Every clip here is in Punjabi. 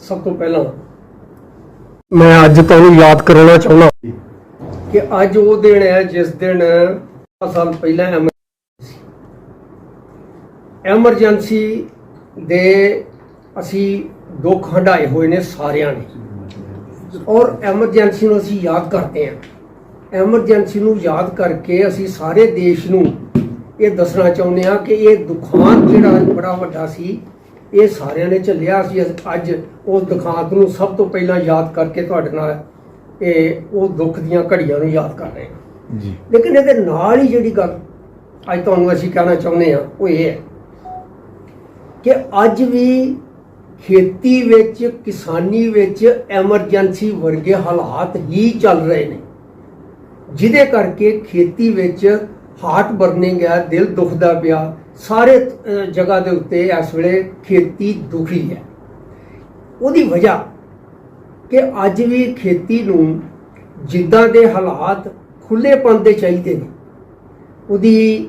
ਸਭ ਤੋਂ ਪਹਿਲਾਂ ਮੈਂ ਅੱਜ ਤੁਹਾਨੂੰ ਯਾਦ ਕਰਾਉਣਾ ਚਾਹੁੰਦਾ ਕਿ ਅੱਜ ਉਹ ਦਿਨ ਹੈ ਜਿਸ ਦਿਨ 10 ਸਾਲ ਪਹਿਲਾਂ ਐਮਰਜੈਂਸੀ ਐਮਰਜੈਂਸੀ ਦੇ ਅਸੀਂ ਦੁੱਖ ਹੰਡਾਏ ਹੋਏ ਨੇ ਸਾਰਿਆਂ ਨੇ। ਔਰ ਐਮਰਜੈਂਸੀ ਨੂੰ ਅਸੀਂ ਯਾਦ ਕਰਦੇ ਹਾਂ। ਐਮਰਜੈਂਸੀ ਨੂੰ ਯਾਦ ਕਰਕੇ ਅਸੀਂ ਸਾਰੇ ਦੇਸ਼ ਨੂੰ ਇਹ ਦੱਸਣਾ ਚਾਹੁੰਦੇ ਹਾਂ ਕਿ ਇਹ ਦੁਖਾਂਤ ਜਿਹੜਾ ਬੜਾ ਵੱਡਾ ਸੀ ਇਹ ਸਾਰਿਆਂ ਨੇ ਝੱਲਿਆ ਸੀ। ਅੱਜ ਉਸ ਦੁਖਾਂਤ ਨੂੰ ਸਭ ਤੋਂ ਪਹਿਲਾਂ ਯਾਦ ਕਰਕੇ ਤੁਹਾਡੇ ਨਾਲ ਇਹ ਉਹ ਦੁੱਖ ਦੀਆਂ ਘੜੀਆਂ ਨੂੰ ਯਾਦ ਕਰ ਰਹੇ ਹਾਂ। ਜੀ। ਲੇਕਿਨ ਇਹਦੇ ਨਾਲ ਹੀ ਜਿਹੜੀ ਗੱਲ ਅੱਜ ਤੁਹਾਨੂੰ ਅਸੀਂ ਕਹਿਣਾ ਚਾਹੁੰਦੇ ਹਾਂ ਉਹ ਇਹ ਹੈ ਕਿ ਅੱਜ ਵੀ ਖੇਤੀ ਵਿੱਚ ਕਿਸਾਨੀ ਵਿੱਚ ਐਮਰਜੈਂਸੀ ਵਰਗੇ ਹਾਲਾਤ ਹੀ ਚੱਲ ਰਹੇ ਨੇ ਜਿਹਦੇ ਕਰਕੇ ਖੇਤੀ ਵਿੱਚ ਹਾਰਟ ਬਰਨਿੰਗ ਹੈ ਦਿਲ ਦੁਖਦਾ ਪਿਆ ਸਾਰੇ ਜਗ੍ਹਾ ਦੇ ਉੱਤੇ ਇਸ ਵੇਲੇ ਖੇਤੀ ਦੁਖੀ ਹੈ। ਉਹਦੀ ਵਜ੍ਹਾ ਕਿ ਅੱਜ ਵੀ ਖੇਤੀ ਨੂੰ ਜਿੱਦਾਂ ਦੇ ਹਾਲਾਤ ਖੁੱਲੇਪਨ ਦੇ ਚਾਹੀਦੇ ਨੇ, ਉਹਦੀ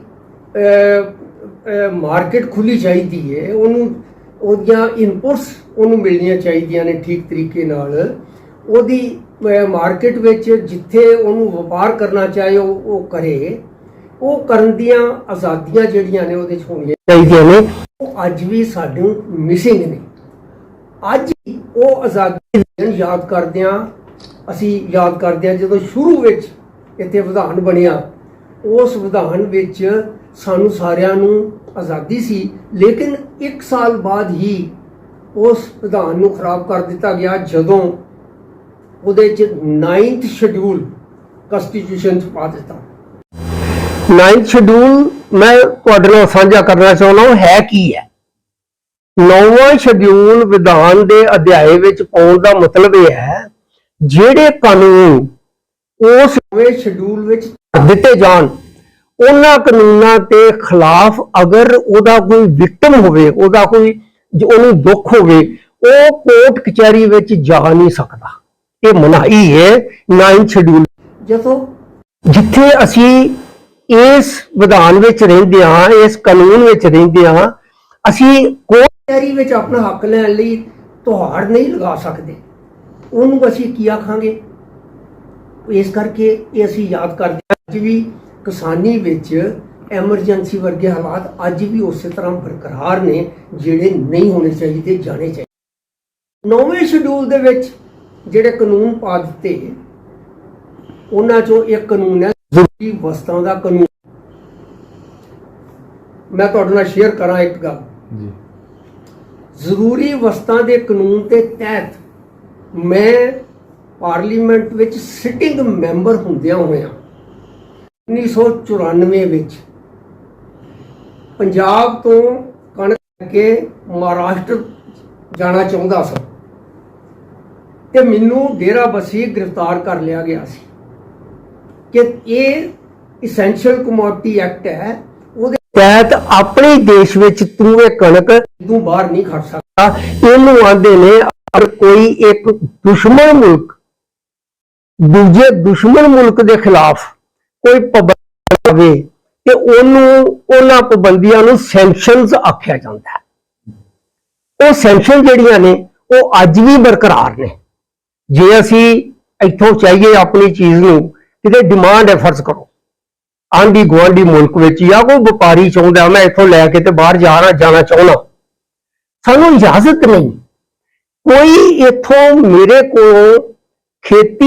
ਮਾਰਕੀਟ ਖੁੱਲੀ ਚਾਹੀਦੀ ਹੈ, ਉਹਨੂੰ, ਉਹਦੀਆਂ ਇਨਪੁਟਸ ਉਹਨੂੰ ਮਿਲਣੀਆਂ ਚਾਹੀਦੀਆਂ ਨੇ ਠੀਕ ਤਰੀਕੇ ਨਾਲ। ਉਹਦੀ ਮਾਰਕੀਟ ਵਿੱਚ ਜਿੱਥੇ ਉਹਨੂੰ ਵਪਾਰ ਕਰਨਾ ਚਾਹੇ ਉਹ ਉਹ ਕਰੇ ਉਹ ਕਰਨ ਦੀਆਂ ਆਜ਼ਾਦੀਆਂ ਜਿਹੜੀਆਂ ਨੇ ਉਹਦੇ ਚ ਹੋਣੀਆਂ ਚਾਹੀਦੀਆਂ ਨੇ। ਉਹ ਅੱਜ ਵੀ ਸਾਨੂੰ ਮਿਸਿੰਗ ਨੇ। ਅੱਜ ਉਹ ਆਜ਼ਾਦੀ ਦਿਨ ਯਾਦ ਕਰਦਿਆਂ ਅਸੀਂ ਯਾਦ ਕਰਦੇ ਹਾਂ ਜਦੋਂ ਸ਼ੁਰੂ ਵਿੱਚ ਇੱਥੇ ਵਿਧਾਨ ਬਣਿਆ ਉਸ ਵਿਧਾਨ ਵਿੱਚ ਸਾਨੂੰ ਸਾਰਿਆਂ ਨੂੰ ਆਜ਼ਾਦੀ ਸੀ ਲੇਕਿਨ 1 ਸਾਲ ਬਾਅਦ ਹੀ ਉਸ ਵਿਧਾਨ ਨੂੰ ਖਰਾਬ ਕਰ ਦਿੱਤਾ ਗਿਆ ਜਦੋਂ ਉਹਦੇ ਚ 9th ਸ਼ਡਿਊਲ ਕਨਸਟੀਟਿਊਸ਼ਨ ਚ ਪਾ ਦਿੱਤਾ। 9th ਸ਼ਡਿਊਲ ਮੈਂ ਤੁਹਾਡੇ ਨਾਲ ਸਾਂਝਾ ਕਰਨਾ ਚਾਹੁੰਦਾ ਹਾਂ ਹੈ ਕੀ ਹੈ? ਨੌਵਾਂ ਸ਼ਡਿਊਲ ਵਿਧਾਨ ਦੇ ਅਧਿਆਏ ਵਿੱਚ ਪਾਉਣ ਦਾ ਮਤਲਬ ਇਹ ਹੈ ਜਿਹੜੇ ਕਾਨੂੰਨ ਉਸ ਨਵੇਂ ਸ਼ਡਿਊਲ ਵਿੱਚ ਦਿੱਤੇ ਜਾਣ ਉਹਨਾਂ ਕਾਨੂੰਨਾਂ ਦੇ ਖਿਲਾਫ ਅਗਰ ਉਹਦਾ ਕੋਈ ਵਿਕਟਮ ਹੋਵੇ ਉਹਦਾ ਕੋਈ ਉਹਨੂੰ ਦੁੱਖ ਹੋਵੇ ਉਹ ਕੋਰਟ ਕਚਹਿਰੀ ਵਿੱਚ ਜਾ ਨਹੀਂ ਸਕਦਾ। ਇਹ ਮਨਾਹੀ ਹੈ 9 ਸ਼ਡਿਊਲ ਜਦੋਂ ਜਿੱਥੇ ਅਸੀਂ ਇਸ ਵਿਧਾਨ ਵਿੱਚ ਰਹਿੰਦੇ ਹਾਂ, ਇਸ ਕਾਨੂੰਨ ਵਿੱਚ ਰਹਿੰਦੇ ਹਾਂ, ਅਸੀਂ ਕੋਰਟ ਵਿੱਚ ਆਪਣਾ ਹੱਕ ਲੈਣ ਲਈ ਤੁਹਾੜ ਨਹੀਂ ਲਗਾ ਸਕਦੇ। ਉਹਨੂੰ ਅਸੀਂ ਕੀ ਆਖਾਂਗੇ? ਇਸ ਕਰਕੇ ਇਹ ਅਸੀਂ ਯਾਦ ਕਰਦੇ ਹਾਂ, ਅੱਜ ਵੀ ਕਿਸਾਨੀ ਵਿੱਚ ਐਮਰਜੈਂਸੀ ਵਰਗੇ ਹਾਲਾਤ ਅੱਜ ਵੀ ਉਸੇ ਤਰ੍ਹਾਂ ਬਰਕਰਾਰ ਨੇ, ਜਿਹੜੇ ਨਹੀਂ ਹੋਣੇ ਚਾਹੀਦੇ, ਜਾਣੇ ਚਾਹੀਦੇ ਨੌਵੇਂ ਸ਼ਡਿਊਲ ਦੇ ਵਿੱਚ ਜਿਹੜੇ ਕਾਨੂੰਨ ਪਾ ਦਿੱਤੇ, ਉਹਨਾਂ ਚੋਂ ਇੱਕ ਕਾਨੂੰਨ ਹੈ ਜ਼ਰੂਰੀ ਵਸਤਾਂ ਦਾ ਕਾਨੂੰਨ? ਮੈਂ ਤੁਹਾਡੇ ਨਾਲ ਸ਼ੇਅਰ ਕਰਾਂ ਇੱਕ ਗੱਲ। ਜੀ। ਜ਼ਰੂਰੀ ਵਸਤਾਂ ਦੇ ਕਾਨੂੰਨ ਦੇ ਤਹਿਤ ਮੈਂ ਪਾਰਲੀਮੈਂਟ ਵਿੱਚ ਸਿਟਿੰਗ ਮੈਂਬਰ ਹੁੰਦਿਆਂ ਹੋਇਆਂ 1994 ਵਿੱਚ ਪੰਜਾਬ ਤੋਂ ਕਣਕ ਕੇ ਮਹਾਰਾਸ਼ਟਰ ਜਾਣਾ ਚਾਹੁੰਦਾ ਸੀ ਤੇ ਮੈਨੂੰ ਡੇਰਾ ਬਸੀ ਗ੍ਰਿਫਤਾਰ ਕਰ ਲਿਆ ਗਿਆ ਸੀ। ਕਿ ਇਹ ਇਸੈਂਸ਼ੀਅਲ ਕਮੋਡਿਟੀ ਐਕਟ ਹੈ ਉਹਦੇ ਤਹਿਤ ਆਪਣੇ ਦੇਸ਼ ਵਿੱਚ ਤੂੰ ਇਹ ਕਣਕ ਤੂੰ ਬਾਹਰ ਨਹੀਂ ਖੜ ਸਕਦਾ। ਇਹਨੂੰ ਆਂਦੇ ਨੇ ਅਗਰ ਕੋਈ ਇੱਕ ਦੁਸ਼ਮਣ ਮੁਲਕ ਦੂਜੇ ਦੁਸ਼ਮਣ ਮੁਲਕ ਦੇ ਖਿਲਾਫ ਕੋਈ ਪਾਬੰਦੀ ਲਗਾਵੇ ਤੇ ਉਹਨੂੰ ਉਹਨਾਂ ਪਾਬੰਦੀਆਂ ਨੂੰ ਸੈਂਕਸ਼ਨਸ ਆਖਿਆ ਜਾਂਦਾ ਹੈ। ਉਹ ਸੈਂਕਸ਼ਨ ਜਿਹੜੀਆਂ ਨੇ ਉਹ ਅੱਜ ਵੀ ਬਰਕਰਾਰ ਨੇ। ਜੇ ਅਸੀਂ ਇੱਥੋਂ ਚਾਹੀਏ ਆਪਣੀ ਚੀਜ਼ ਨੂੰ ਕਿਤੇ ਡਿਮਾਂਡ ਹੈ, ਫਰਜ਼ ਕਰੋ। ਆਂਢੀ ਗੁਆਂਢੀ ਮੁਲਕ ਵਿੱਚ ਜਾਂ ਕੋਈ ਵਪਾਰੀ ਚਾਹੁੰਦਾ, ਮੈਂ ਇੱਥੋਂ ਲੈ ਕੇ ਤੇ ਬਾਹਰ ਜਾਣਾ ਜਾਣਾ ਚਾਹੁੰਦਾ। ਸਾਨੂੰ ਇਜਾਜ਼ਤ ਨਹੀਂ। ਕੋਈ ਇੱਥੋਂ ਮੇਰੇ ਕੋਲ ਖੇਤੀ